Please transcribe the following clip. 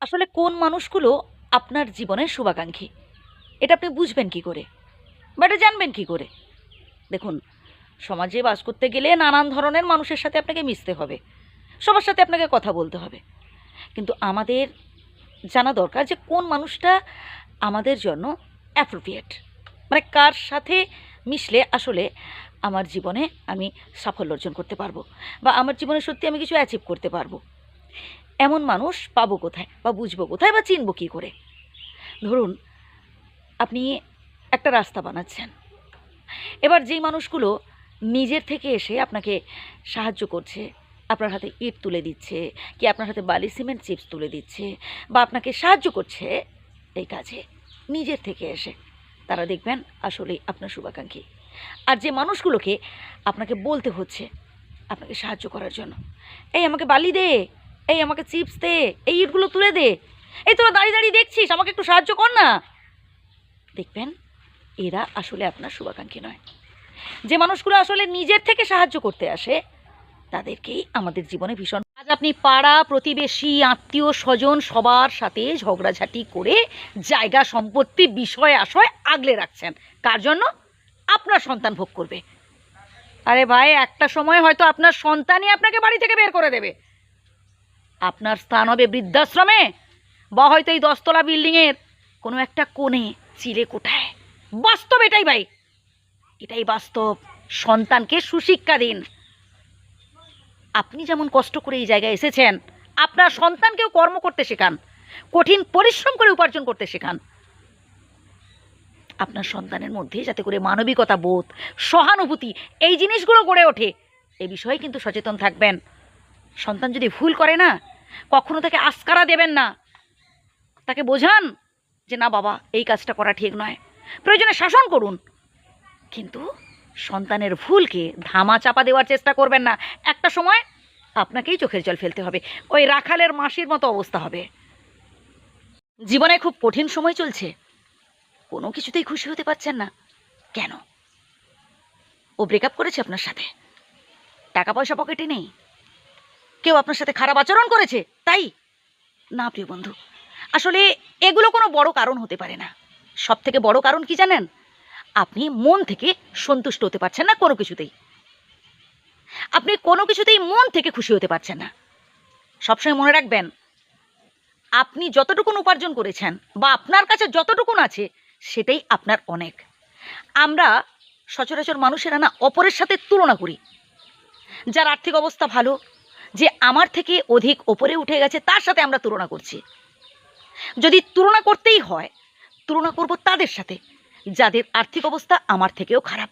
আসলে কোন মানুষগুলো আপনার জীবনের শুভাকাঙ্ক্ষী? এটা আপনি বুঝবেন কি করে? বা এটা জানবেন কি করে? দেখুন, সমাজে বাস করতে গেলে নানান ধরনের মানুষের সাথে আপনাকে মিশতে হবে। সবার সাথে আপনাকে কথা বলতে হবে। কিন্তু আমাদের জানা দরকার যে কোন মানুষটা আমাদের জন্য অ্যাপ্রোপ্রিয়েট মানে কার সাথে মিশলে আসলে আমার জীবনে আমি সাফল্য অর্জন করতে পারব? বা আমার জীবনে সত্যি আমি কিছু অ্যাচিভ করতে পারব? এমন মানুষ পাবো কোথায় বা বুঝব কোথায় বা চিনবো কী করে? ধরুন, আপনি একটা রাস্তা বানাচ্ছেন। এবার যেই মানুষগুলো নিজের থেকে এসে আপনাকে সাহায্য করছে, আপনার হাতে ইট তুলে দিচ্ছে, কি আপনার হাতে বালি, সিমেন্ট, চিপস তুলে দিচ্ছে, বা আপনাকে সাহায্য করছে এই কাজে, নিজের থেকে এসে, তারা দেখবেন আসলেই আপনার শুভাকাঙ্ক্ষী। আর যে মানুষগুলোকে আপনাকে বলতে হচ্ছে আপনাকে সাহায্য করার জন্য, এই আমাকে বালি দে এই আমাকে চিপস দে, এই ইটগুলো তুলে দে। এই তোরা দাঁড়িয়ে দাঁড়িয়ে দেখছিস, আমাকে একটু সাহায্য কর না। দেখবেন, এরা আসলে আপনার শুভাকাঙ্ক্ষী নয়। যে মানুষগুলো আসলে নিজের থেকে সাহায্য করতে আসে, তাদেরকেই আমাদের জীবনে ভীষণ আজ আপনি পাড়া, প্রতিবেশী, আত্মীয়, স্বজন, সবার সাথে ঝগড়াঝাটি করে জায়গা সম্পত্তি বিষয় আশয় আগলে রাখছেন। কার জন্য? আপনার সন্তান ভোগ করবে। আরে ভাই, একটা সময় হয়তো আপনার সন্তানই আপনাকে বাড়ি থেকে বের করে দেবে। আপনার স্থান হবে বৃদ্ধাশ্রমে। বা হয়তো এই দশতলা বিল্ডিংয়ের কোনো একটা কোণে, চিলে কোঠায়। বাস্তব এটাই ভাই। এটাই বাস্তব। সন্তানকে সুশিক্ষা দিন। আপনি যেমন কষ্ট করে এই জায়গায় এসেছেন, আপনার সন্তানকেও কর্ম করতে শেখান, কঠিন পরিশ্রম করে উপার্জন করতে শেখান। আপনার সন্তানের মধ্যে যাতে করে মানবিকতা বোধ, সহানুভূতি, এই জিনিসগুলো গড়ে ওঠে, এ বিষয়ে কিন্তু সচেতন থাকবেন। সন্তান যদি ভুল করে না কখনো তাকে আস্কারা দেবেন না। তাকে বোঝান যে, না বাবা, এই কাজটা করা ঠিক নয়। প্রয়োজনে শাসন করুন। কিন্তু সন্তানের ভুলকে ধামা চাপা দেওয়ার চেষ্টা করবেন না। একটা সময় আপনাকেই চোখের জল ফেলতে হবে। ওই রাখালের মাসির মতো অবস্থা হবে। জীবনে খুব কঠিন সময় চলছে। কোনো কিছুতেই খুশি হতে পারছেন না। কেন? ও ব্রেকআপ করেছে আপনার সাথে। টাকা পয়সা পকেটে নেই। কেউ আপনার সাথে খারাপ আচরণ করেছে? তাই? না, প্রিয় বন্ধু। আসলে এগুলো কোনো বড় কারণ হতে পারে না। সব থেকে বড় কারণ কি জানেন? আপনি মন থেকে সন্তুষ্ট হতে পারছেন না কোনো কিছুতেই। আপনি কোনো কিছুতেই মন থেকে খুশি হতে পারছেন না। সবসময় মনে রাখবেন, আপনি যতটুকুন উপার্জন করেছেন বা আপনার কাছে যতটুকুন আছে, সেটাই আপনার অনেক। আমরা সচরাচর মানুষেরা না অপরের সাথে তুলনা করি। যার আর্থিক অবস্থা ভালো যে আমার থেকে অধিক ওপরে উঠে গেছে, তার সাথে আমরা তুলনা করছি। যদি তুলনা করতেই হয়, তুলনা করব তাদের সাথে। যাদের আর্থিক অবস্থা আমার থেকেও খারাপ।